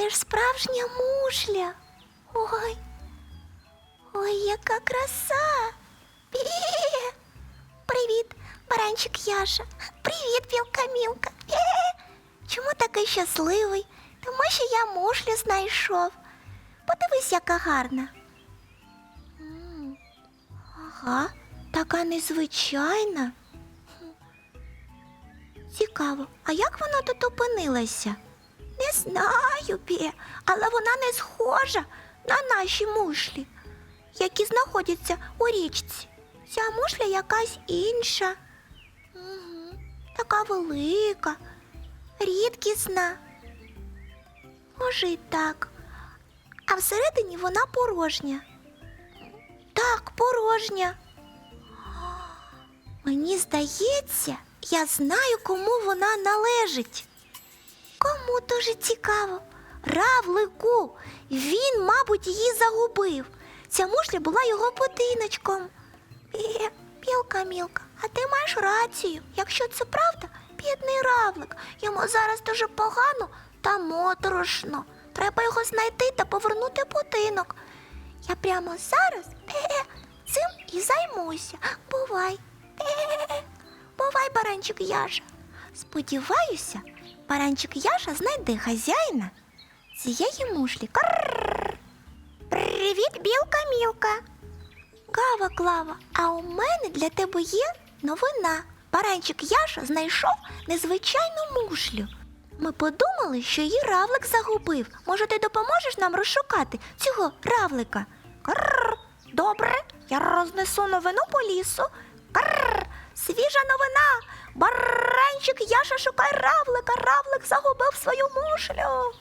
це ж справжня мушля. Ой. Ой, яка краса. Пі. Привіт, баранчик Яша. Привіт, білка Мілка. Пі. Чому такий щасливий? Тому що я мушлю знайшов. Подивись, яка гарна. Ага, така незвичайна. Цікаво, а як вона тут опинилася? Не знаю, Пє, але вона не схожа на наші мушлі, які знаходяться у річці. Ця мушля якась інша. Угу, така велика, рідкісна. Може, й так. А всередині вона порожня. Так, порожня. Мені здається, я знаю, кому вона належить. Кому дуже цікаво. Равлику. Він, мабуть, її загубив. Ця мушля була його будиночком. Е, білка мілка, а ти маєш рацію. Якщо це правда, бідний равлик. Йому зараз дуже погано та моторошно. Треба його знайти та повернути будинок. Я прямо зараз е, цим і займуся. Бувай. Е, бувай, баранчик Яша. Сподіваюся, баранчик Яша знайде хазяїна цієї мушлі. Карр. Привіт, білка мілка. Гава Клава, а у мене для тебе є новина. Баранчик Яша знайшов незвичайну мушлю. Ми подумали, що її равлик загубив. Може, ти допоможеш нам розшукати цього равлика? Карр. Добре, я рознесу новину по лісу. Карр. Свіжа новина. Баранчик Яша шукає равлика. Равлик загубив свою мушлю.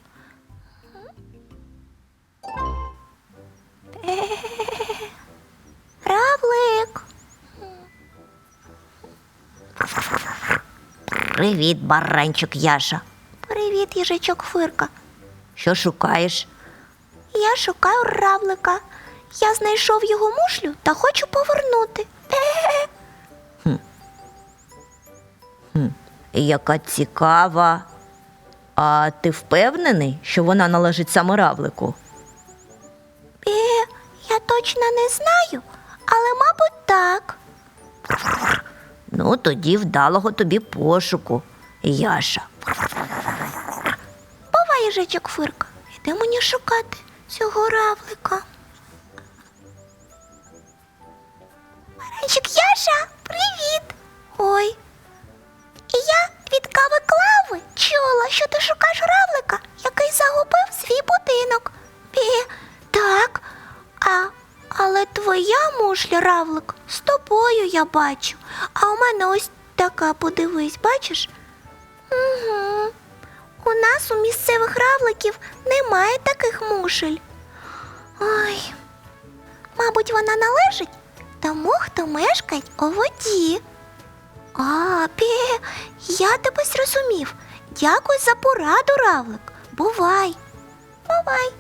Равлик. Привіт, баранчик Яша. Привіт, їжачок Фирка. Що шукаєш? Я шукаю равлика. Я знайшов його мушлю та хочу повернути. Яка цікава. А ти впевнений, що вона належить саме равлику? Е, я точно не знаю, але, мабуть, так. Ну, тоді вдалого тобі пошуку, Яша. Бувай, їжачок Фирка. Іде мені шукати цього равлика. Равлик, з тобою я бачу. А у мене ось така, подивись, бачиш? Угу. У нас у місцевих равликів немає таких мушель. Ой, мабуть, вона належить тому, хто мешкає у воді. А, пе, я тебе зрозумів. Дякую за пораду, равлик. Бувай. Бувай.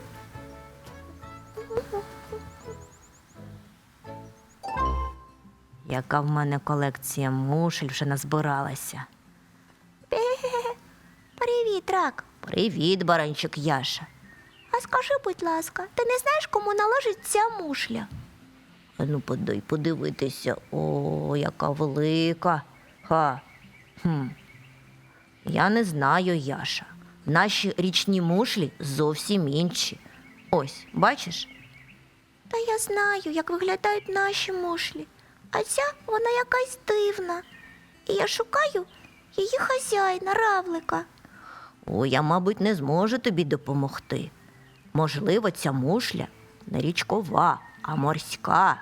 Яка в мене колекція мушель вже назбиралася. Привіт, рак. Привіт, баранчик Яша. А скажи, будь ласка, ти не знаєш, кому належить ця мушля? А ну подай подивитися. О, яка велика. Ха. Хм. Я не знаю, Яша. Наші річні мушлі зовсім інші. Ось, бачиш? Та я знаю, як виглядають наші мушлі. А ця вона якась дивна. І я шукаю її хазяїна, равлика. О, я, мабуть, не зможу тобі допомогти. Можливо, ця мушля не річкова, а морська.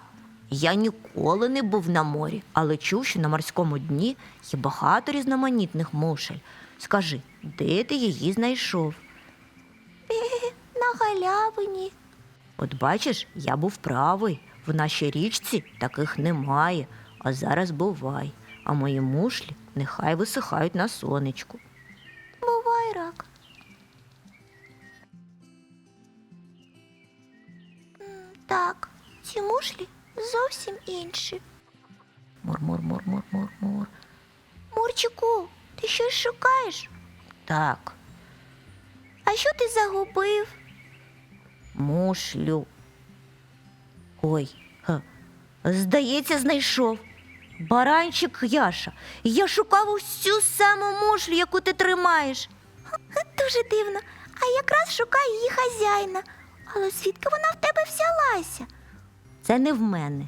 Я ніколи не був на морі, але чув, що на морському дні є багато різноманітних мушель. Скажи, де ти її знайшов? На галявині. От бачиш, я був правий. В нашій річці таких немає, а зараз бувай. А мої мушлі нехай висихають на сонечку. Бувай рак. Так, ці мушлі зовсім інші. Мур-мур-мур-мур-мур-мур. Мурчику, ти щось шукаєш? Так, А що ти загубив? Мушлю. Ой, га, здається, знайшов. Баранчик Яша. Я шукав усю саму мушлю, яку ти тримаєш. Дуже дивно. А якраз шукаю її хазяїна. Але звідки вона в тебе взялася? Це не в мене,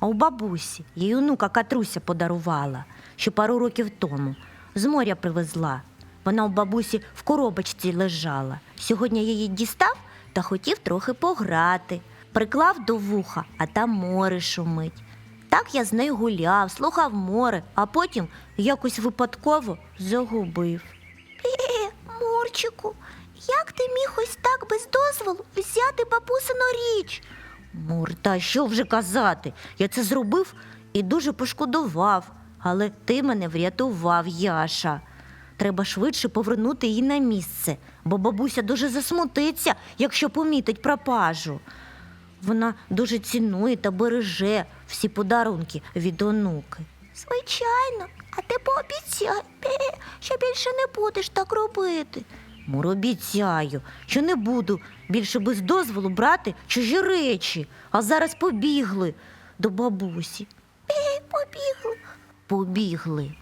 а у бабусі. Їй онука Катруся подарувала, ще пару років тому. З моря привезла. Вона у бабусі в коробочці лежала. Сьогодні я її дістав та хотів трохи пограти. Приклав до вуха, а там море шумить. Так я з нею гуляв, слухав море, а потім якось випадково загубив. Е, Мурчику, як ти міг ось так без дозволу взяти бабусину річ? Мур, та що вже казати? Я це зробив і дуже пошкодував, але ти мене врятував, Яша. Треба швидше повернути її на місце, бо бабуся дуже засмутиться, якщо помітить пропажу. Вона дуже цінує та береже всі подарунки від онуки. Звичайно, а ти пообіцяй, що більше не будеш так робити. Мур, обіцяю, що не буду більше без дозволу брати чужі речі, а зараз побігли до бабусі. Е, побігли. Побігли.